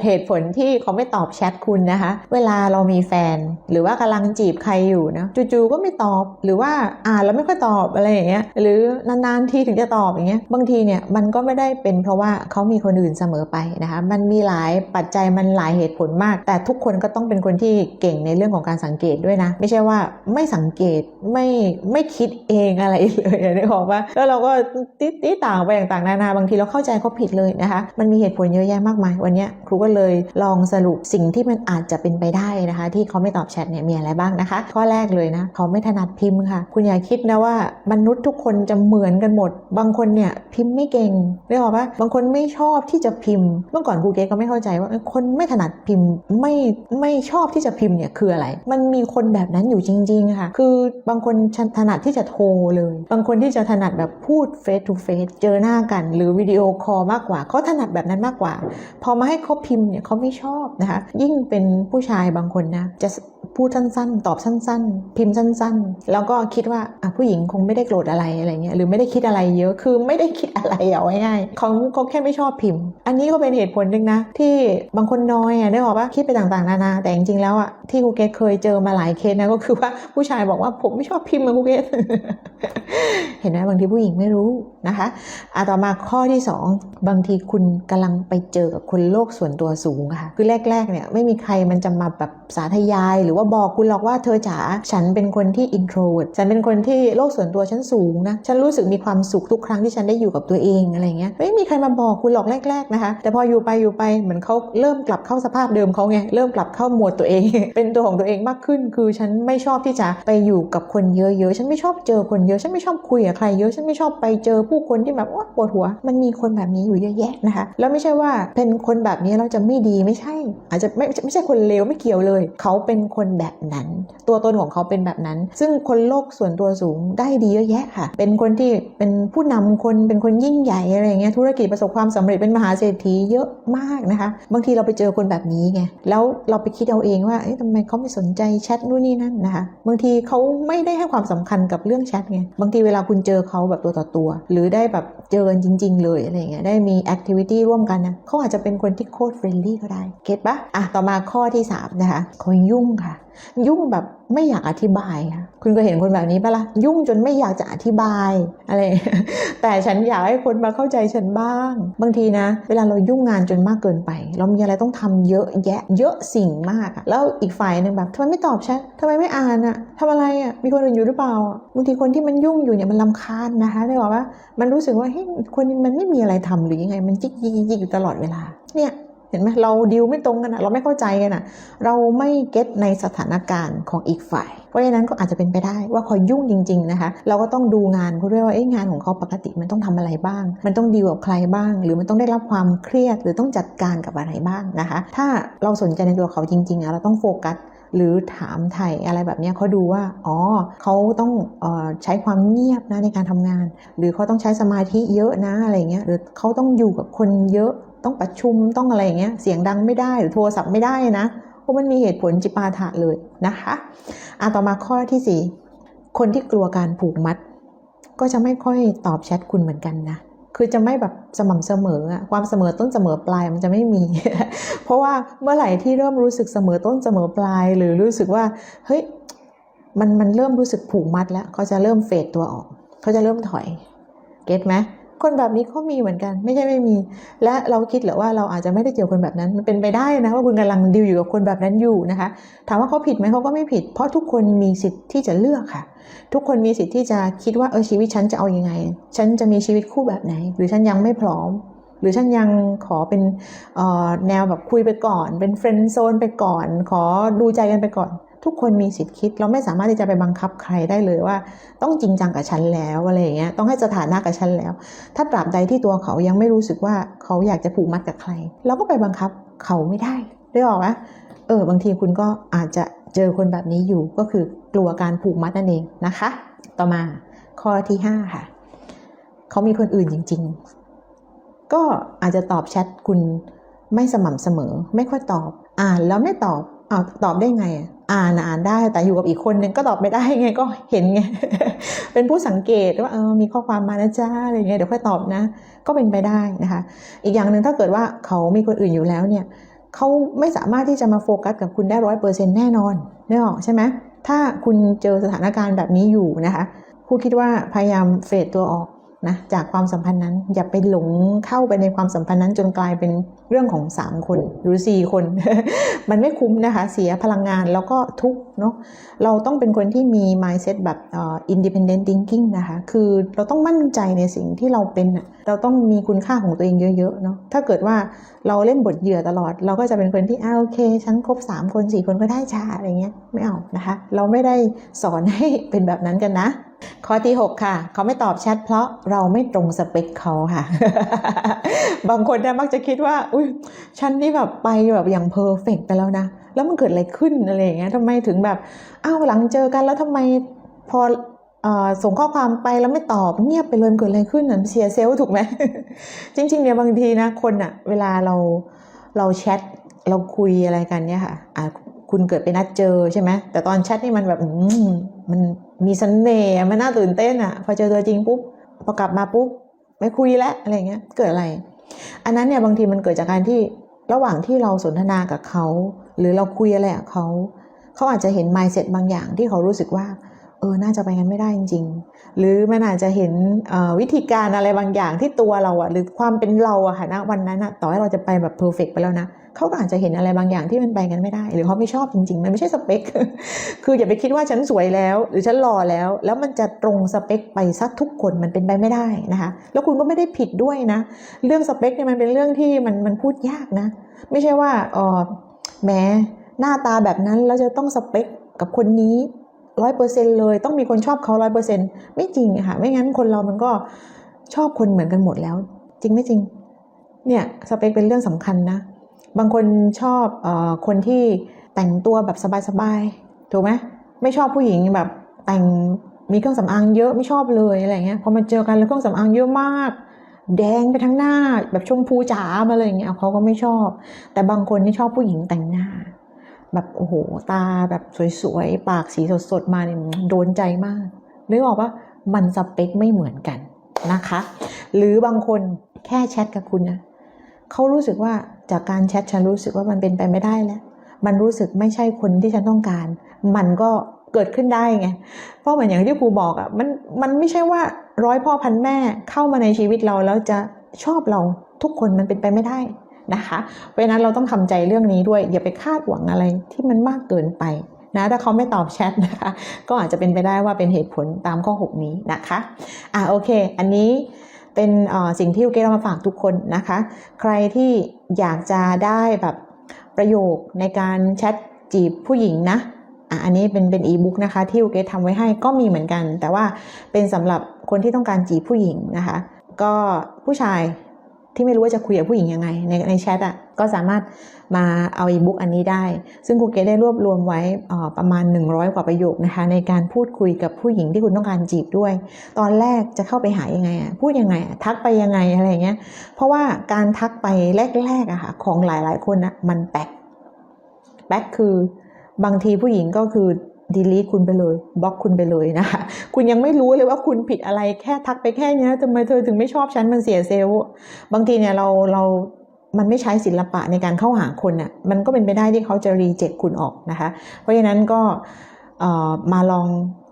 6 เหตุผลที่เขาไม่ตอบแชทคุณนะคะ เวลาเรามีแฟน หรือว่ากำลังจีบใครอยู่นะจู่ๆก็ไม่ตอบหรือว่าอ่านแล้วไม่ค่อยตอบอะไรอย่างเงี้ยหรือนานๆทีถึงจะตอบอย่างเงี้ยบางทีเนี่ยมันก็ไม่ได้เป็นเพราะว่าเขามีคนอื่นเสมอไปนะคะมันมีหลายปัจจัยมันหลายเหตุผลมาก แต่ทุกคนก็ต้องเป็นคนที่เก่งในเรื่องของการสังเกตด้วยนะ ไม่ใช่ว่าไม่สังเกตไม่ไม่คิดเองอะไรเลยนึกออกปะแล้วเราก็ติดติต่างไปต่างๆนานาบางทีเราเข้าใจเขาผิดเลยนะคะ มันมีเหตุผลเยอะแยะมากมายวันเนี้ยครูก็เลยลองสรุปสิ่งที่มันอาจจะเป็นไปได้นะคะ ที่เขาไม่ตอบแชทเนี่ยมีอะไรบ้างนะคะ ข้อแรกเลยนะเขาไม่ถนัดพิมพ์ค่ะ คุณอย่าคิดนะว่ามนุษย์ทุกคนจะเหมือนกันหมด บางคนเนี่ยพิมพ์ไม่เก่งนึกออกปะบางคนไม่ชอบที่จะพิมพ์ เมื่อก่อนครูเกก็ไม่เข้าใจว่าคนไม่ถนัดพิมพ์ไม่ไม่ชอบที่จะพิมพ์เนี่ยคืออะไร มันมีคนแบบนั้นอยู่จริงๆค่ะ คือบางคนถนัดที่จะโทรเลย บางคนที่จะถนัดแบบพูด face to face เจอหน้ากัน หรือวิดีโอคอลมากกว่าเขาถนัดแบบนั้นมากกว่า พอมาให้เขาพิมพ์เนี่ยเขาไม่ชอบนะคะ ยิ่งเป็นผู้ชายบางคนนะจะพูดสั้นๆ ตอบสั้น ๆ พิมพ์สั้น ๆ แล้วก็คิดว่าผู้หญิงคงไม่ได้โกรธอะไรอะไรเงี้ยหรือไม่ได้คิดอะไรเยอะคือไม่ได้คิดอะไรเอาง่ายๆเขาเขาแค่ไม่ชอบพิมพ์ อันนี้ก็เป็นเหตุผลหนึ่งนะ ที่บางคนน้อยอะได้บอกว่าคิดไปต่างๆนานา แต่จริงๆแล้วอะที่ครูเกตเคยเจอมาหลายเคสนะก็คือว่าผู้ชายบอกว่าผมไม่ชอบพิมพ์มาครูเกตเห็นไหมบางทีผู้หญิงไม่รู้นะคะอะต่อมาข้อที่ 2 บางทีคุณกำลังไปเจอกับคนโลกส่วนตัวสูงค่ะ คือแรกๆเนี่ยไม่มีใครมันจะมาแบบสาธยาย หรือว่าบอกคุณหรอกว่าเธอจ๋าฉันเป็นคนที่ introvert ฉันเป็นคนที่โลกส่วนตัวฉันสูงนะ ฉันรู้สึกมีความสุขทุกครั้งที่ฉันได้อยู่กับตัวเองอะไรเงี้ยไม่มีใครมาบอกคุณหรอกแรกๆนะคะ แต่พออยู่ไปอยู่ไปเหมือนเขาเริ่มกลับเข้าสภาพเดิมเขาไงเริ่มกลับเข้าหมวดตัวเอง เป็นตัวของตัวเองมากขึ้น คือฉันไม่ชอบที่จะไปอยู่กับคนเยอะๆฉันไม่ชอบเจอคนเยอะฉันไม่ชอบคุยกับใครเยอะฉันไม่ชอบไปเจอผู้คนที่แบบว่าปวดหัว มันมีคนแบบนี้อยู่เยอะแยะนะคะ แล้วไม่ใช่ว่าเป็นคนแบบนี้เราจะไม่ดีไม่ใช่ อาจจะไม่ไม่ใช่คนเลวไม่เกี่ยวเลย เขาเป็นคนแบบนั้น ตัวตนของเขาเป็นแบบนั้น ซึ่งคนโลกส่วนตัวสูงได้ดีเยอะแยะค่ะ เป็นคนที่เป็นผู้นำคนเป็นคนยิ่งใหญ่อะไรเงี้ยธุรกิจประสบความสำเร็จเป็นมหาเศรษฐีเยอะมากนะคะ บางทีเราไปเจอคนแบบนี้ไงแล้วเราไปคิดเอาเองว่าเอ๊ะทำไมเขาไม่สนใจแชทนู่นนี่นั่นนะคะ บางทีเขาไม่ได้ให้ความสำคัญกับเรื่องแชทไงบางทีเวลาคุณเจอเขาแบบตัวต่อตัวหรืือได้แบบเจอกันจริง ๆ เลยอะไรเงี้ยได้มีแอคทิวิตี้ร่วมกันนะเขาอาจจะเป็นคนที่โคตรเฟรนลี่ก็ได้เก็ตปะอะต่อมาข้อที่สามนะคะเขายุ่งค่ะ ยุ่งแบบ ไม่อยากอธิบายค่ะคุณก็เห็นคนแบบนี้ปะละ่ะยุ่งจนไม่อยากจะอธิบายอะไรแต่ฉันอยากให้คนมาเข้าใจฉันบ้าง บางทีนะ เวลาเรายุ่งงานจนมากเกินไป เรามีอะไรต้องทำเยอะแยะ เยอะสิ่งมากอะแล้วอีกฝ่ายหนึ่งแบบทำไมไม่ตอบแชททำไมไม่อ่านอะทำอะไรอะมีคนอื่นอยู่หรือเปล่าบางทีคนที่มันยุ่งอยู่เนี่ยมันลำคาญนะคะได้บอกว่า มันรู้สึกว่าเฮ้ยคนมันไม่มีอะไรทำหรือยังไง มันจิกยิกยิกอยู่ตลอดเวลาเนี่ย เห็นไหมเราดิวไม่ตรงกันอะเราไม่เข้าใจกันอะเราไม่เก็ตในสถานการณ์ของอีกฝ่าย เพราะฉะนั้นก็อาจจะเป็นไปได้ว่าเขายุ่งจริง ๆนะคะ เราก็ต้องดูงานเขาด้วยว่าเอ๊ะงานของเขาปกติมันต้องทำอะไรบ้าง มันต้องดีลกับใครบ้าง หรือมันต้องได้รับความเครียดหรือต้องจัดการกับอะไรบ้างนะคะ ถ้าเราสนใจในตัวเขาจริงๆอะเราต้องโฟกัสหรือถามไถ่อะไรแบบนี้เขาดูว่า อ๋อเขาต้องออใช้ความเงียบนะในการทำงาน หรือเขาต้องใช้สมาธิเยอะนะอะไรเงี้ยหรือเขาต้องอยู่กับคนเยอะ ต้องประชุมต้องอะไรอย่างเงี้ย เสียงดังไม่ได้หรือโทรศัพท์ไม่ได้นะเพราะมันมีเหตุผลจิปาถะเลยนะคะอะต่อมาข้อที่ 4 คนที่กลัวการผูกมัด ก็จะไม่ค่อยตอบแชทคุณเหมือนกันนะคือจะไม่แบบสม่ำเสมออะความเสมอต้นเสมอปลายมันจะไม่มี เพราะว่าเมื่อไหร่ที่เริ่มรู้สึกเสมอต้นเสมอปลาย หรือรู้สึกว่าเฮ้ยมันมันเริ่มรู้สึกผูกมัดแล้วเขาจะเริ่มเฟดตัวออกเขาจะเริ่มถอยเก็ตไหม คนแบบนี้เขามีเหมือนกัน ไม่ใช่ไม่มี และเราคิดเหรือว่าเราอาจจะไม่ได้เจอคนแบบนั้น มันเป็นไปได้นะว่าคุณกำลังดิวอยู่กับคนแบบนั้นอยู่นะคะ ถามว่าเขาผิดไหมเขาก็ไม่ผิด เพราะทุกคนมีสิทธิ์ที่จะเลือกค่ะ ทุกคนมีสิทธิ์ที่จะคิดว่าเออชีวิตฉันจะเอาอยัางไง ฉันจะมีชีวิตคู่แบบไหน หรือฉันยังไม่พร้อมหรือฉันยังขอเป็นแนวแบบคุยไปก่อน เป็นเฟรนด์โซนไปก่อน ขอดูใจกันไปก่อน ทุกคนมีสิทธิ์คิด เราไม่สามารถที่จะไปบังคับใครได้เลยว่า ต้องจริงจังกับฉันแล้วอะไรอย่างเงี้ยต้องให้สถานะกับฉันแล้ว ถ้าตราบใดที่ตัวเขายังไม่รู้สึกว่าเขาอยากจะผูกมัดกับใคร เราก็ไปบังคับเขาไม่ได้ได้บอกว่าเออบางทีคุณก็อาจจะเจอคนแบบนี้อยู่ก็คือกลัวการผูกมัดนั่นเองนะคะ ต่อมาข้อที่ 5 ค่ะ เขามีคนอื่นจริง ๆ ก็อาจจะตอบแชทคุณไม่สม่ำเสมอ ไม่ค่อยตอบ อ่านแล้วไม่ตอบอ้าวตอบได้ไง อ่านอ่านได้แต่อยู่กับอีกคนนึงก็ตอบไม่ได้ไงก็เห็นไงเป็นผู้สังเกตว่าเออมีข้อความมานะจ้าอะไรเงี้ยเดี๋ยวค่อยตอบนะ ก็เป็นไปได้นะคะ อีกอย่างหนึ่งถ้าเกิดว่าเขามีคนอื่นอยู่แล้วเนี่ยเขาไม่สามารถที่จะมาโฟกัสกับคุณได้ร้อยเปอร์เซ็นต์แน่นอนนึกออกใช่ไหมถ้าคุณเจอสถานการณ์แบบนี้อยู่นะคะครูคิดว่าพยายามเฟดตัวออก นะจากความสัมพันธ์นั้นอย่าไปหลงเข้าไปในความสัมพันธ์นั้น จนกลายเป็นเรื่องของ 3 คนหรือ 4 คน มันไม่คุ้มนะคะ เสียพลังงานแล้วก็ทุกเนาะเราต้องเป็นคนที่มี mindset แบบอ่อ independent thinking นะคะ คือเราต้องมั่นใจในสิ่งที่เราเป็น เราต้องมีคุณค่าของตัวเองเยอะๆเนาะถ้าเกิดว่าเราเล่นบทเหยื่อตลอด เราก็จะเป็นคนที่อ่าโอเคฉันครบ 3 คน 4 คนก็ได้จ้าอะไรเงี้ยไม่เอานะคะ เราไม่ได้สอนให้เป็นแบบนั้นกันนะ ข้อที่ 6 ค่ะ เขาไม่ตอบแชทเพราะเราไม่ตรงสเปคเขาค่ะ บางคนนะมักจะคิดว่า อุ้ยฉันนี่แบบไปแบบอย่างเพอร์เฟกไปแล้วนะ แล้วมันเกิดอะไรขึ้นอะไรอย่างเงี้ยทำไมถึงแบบอ้าวหลังเจอกันแล้วทำไมพอส่งข้อความไปแล้วไม่ตอบเงียบไปเลยมันเกิดอะไรขึ้นเสียเซลล์ถูกไหม จริง ๆเนี่ยบางทีนะคนอะเวลาเราเราแชทเราคุยอะไรกันเนี่ยค่ะอะ คุณเกิดไปนัดเจอใช่ไหมแต่ตอนแชทนี่มันแบบมมันมีเสน่ห์มันน่าตื่นเต้นอะพอเจอตัวจริงปุ๊บพอกลับมาปุ๊บไม่คุยแล้วอะไรเงี้ยเกิดอะไร อันนั้นเนี่ยบางทีมันเกิดจากการที่ระหว่างที่เราสนทนากับเขา หรือเราคุยอะไรกับเขา เขาอาจจะเห็น mindset บางอย่างที่เขารู้สึกว่า เออ น่าจะไปกันไม่ได้จริง ๆ หรือมันอาจจะเห็นวิธีการอะไรบางอย่างที่ตัวเราอะหรือความเป็นเราอะค่ะณวันนั้นอะต่อให้เราจะไปแบบเพอร์เฟกไปแล้วนะเขาก็อาจจะเห็นอะไรบางอย่างที่มันไปกันไม่ได้ หรือเขาไม่ชอบจริง ๆ มันไม่ใช่สเปค คืออย่าไปคิดว่าฉันสวยแล้ว หรือฉันหล่อแล้ว แล้วมันจะตรงสเปคไปซักทุกคนมันเป็นไปไม่ได้นะคะ แล้วคุณก็ไม่ได้ผิดด้วยนะ เรื่องสเปคเนี่ยมันเป็นเรื่องที่มันมันพูดยากนะ ไม่ใช่ว่าเออแหม้หน้าตาแบบนั้นแล้วจะต้องสเปคกับคนนี้ ร้อยเปอร์เซ็นเลย ต้องมีคนชอบเขาร้อยเปอร์เซ็นไม่จริงค่ะ ไม่งั้นคนเรามันก็ชอบคนเหมือนกันหมดแล้ว จริงไม่จริง เนี่ยสเปคเป็นเรื่องสำคัญนะ บางคนชอบออคนที่แต่งตัวแบบสบายๆ ถูกไหมไม่ชอบผู้หญิงแบบแต่งมีเครื่องสำอางเยอะไม่ชอบเลยอะไรเงี้ย พอมาเจอกันแล้วเครื่องสำอางเยอะมาก แดงไปทั้งหน้าแบบชมพูจ๋ามาเลยอย่างเงี้ยเขาก็ไม่ชอบ แต่บางคนนี่ชอบผู้หญิงแต่งหน้า แบบโอ้โหตาแบบสวยๆ ปากสีสดๆ มาเนี่ยโดนใจมากนึกออกว่ามันสเปคไม่เหมือนกันนะคะ หรือบางคนแค่แชทกับคุณนะเขารู้สึกว่าจากการแชทฉันรู้สึกว่ามันเป็นไปไม่ได้แล้ว มันรู้สึกไม่ใช่คนที่ฉันต้องการ มันก็เกิดขึ้นได้ไง เพราะเหมือนอย่างที่ครูบอกอะ่ะมันมันไม่ใช่ว่าร้อยพ่อพันแม่เข้ามาในชีวิตเราแล้วจะชอบเราทุกคนมันเป็นไปไม่ได้ นะคะ เพราะนั้นเราต้องทำใจเรื่องนี้ด้วยอย่าไปคาดหวังอะไรที่มันมากเกินไปนะถ้าเขาไม่ตอบแชทนะคะ ก็อาจจะเป็นไปได้ว่าเป็นเหตุผลตามข้อ 6 นี้นะคะอะโอเค อันนี้เป็นสิ่งที่โอเคเรามาฝากทุกคนนะคะ ใครที่อยากจะได้แบบประโยคในการแชทจีบผู้หญิงนะอะอันนี้เป็นเป็นอีบุ๊กนะคะที่โอเคทำไว้ให้ก็มีเหมือนกัน แต่ว่าเป็นสำหรับคนที่ต้องการจีบผู้หญิงนะคะ ก็ผู้ชาย ที่ไม่รู้ว่าจะคุยกับผู้หญิงยังไง ในในแชทอะก็สามารถมาเอาอีบุ๊กอันนี้ได้ ซึ่งครูเกดได้รวบรวมไว้อ่อประมาณ 100 กว่าประโยคนะคะ ในการพูดคุยกับผู้หญิงที่คุณต้องการจีบด้วย ตอนแรกจะเข้าไปหายังไงอะพูดยังไงอะทักไปยังไงอะไรเงี้ยเพราะว่าการทักไปแรกๆอะค่ะของหลายๆคนอะมันแปลกแปลกคือบางทีผู้หญิงก็คือ ดีลีทคุณไปเลยบล็อกคุณไปเลยนะคะคุณยังไม่รู้เลยว่าคุณผิดอะไรแค่ทักไปแค่เนี้ยทำไมเธอถึงไม่ชอบฉันมันเสียเซลล์บางทีเนี่ยเราเรามันไม่ใช้ศิลปะในการเข้าหาคนน่ะมันก็เป็นไปได้ที่เขาจะรีเจ็คคุณออกนะคะ เพราะฉะนั้นก็มาลอง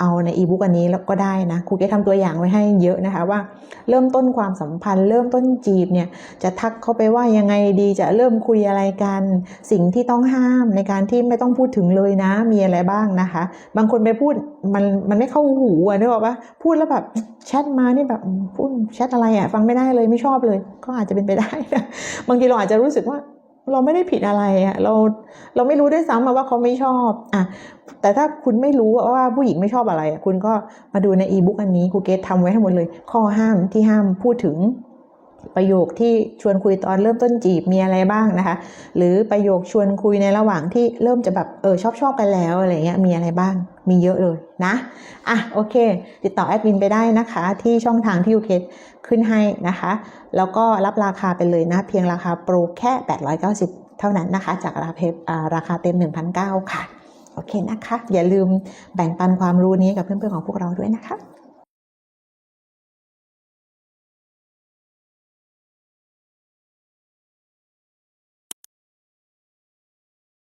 เอาในอีบุ๊กอันนี้แล้วก็ได้นะครูเกทำตัวอย่างไว้ให้เยอะนะคะว่า เริ่มต้นความสัมพันธ์ เริ่มต้นจีบเนี่ยจะทักเขาไปว่ายังไงดีจะเริ่มคุยอะไรกัน สิ่งที่ต้องห้ามในการที่ไม่ต้องพูดถึงเลยนะ มีอะไรบ้างนะคะ บางคนไปพูดมันมันไม่เข้าหูอะนึกออกปะพูดแล้วแบบแชทมานี่แบบพูดแชทอะไรอะฟังไม่ได้เลยไม่ชอบเลย ก็อาจจะเป็นไปได้นะบางทีเราอาจจะรู้สึกว่า เราไม่ได้ผิดอะไรอะเราเราไม่รู้ด้วยซ้ำมาว่าเขาไม่ชอบอะแต่ถ้าคุณไม่รู้ว่าผู้หญิงไม่ชอบอะไรอะคุณก็มาดูในอีบุ๊กอันนี้ครูเกตทำไว้ให้หมดเลย ข้อห้ามที่ห้ามพูดถึง ประโยคที่ชวนคุยตอนเริ่มต้นจีบมีอะไรบ้างนะคะ หรือประโยคชวนคุยในระหว่างที่เริ่มจะแบบเออชอบชอบกันแล้วอะไรเงี้ยมีอะไรบ้างมีเยอะเลยนะอะโอเค ติดต่อแอดมินไปได้นะคะ ที่ช่องทางที่ยูเคขึ้นให้นะคะ แล้วก็รับราคาไปเลยนะ เพียงราคาโปรแค่ 890 เท่านั้นนะคะ จากราคาราคาเต็ม 1,900 ค่ะ โอเคนะคะ อย่าลืมแบ่งปันความรู้นี้กับเพื่อนๆของพวกเราด้วยนะคะ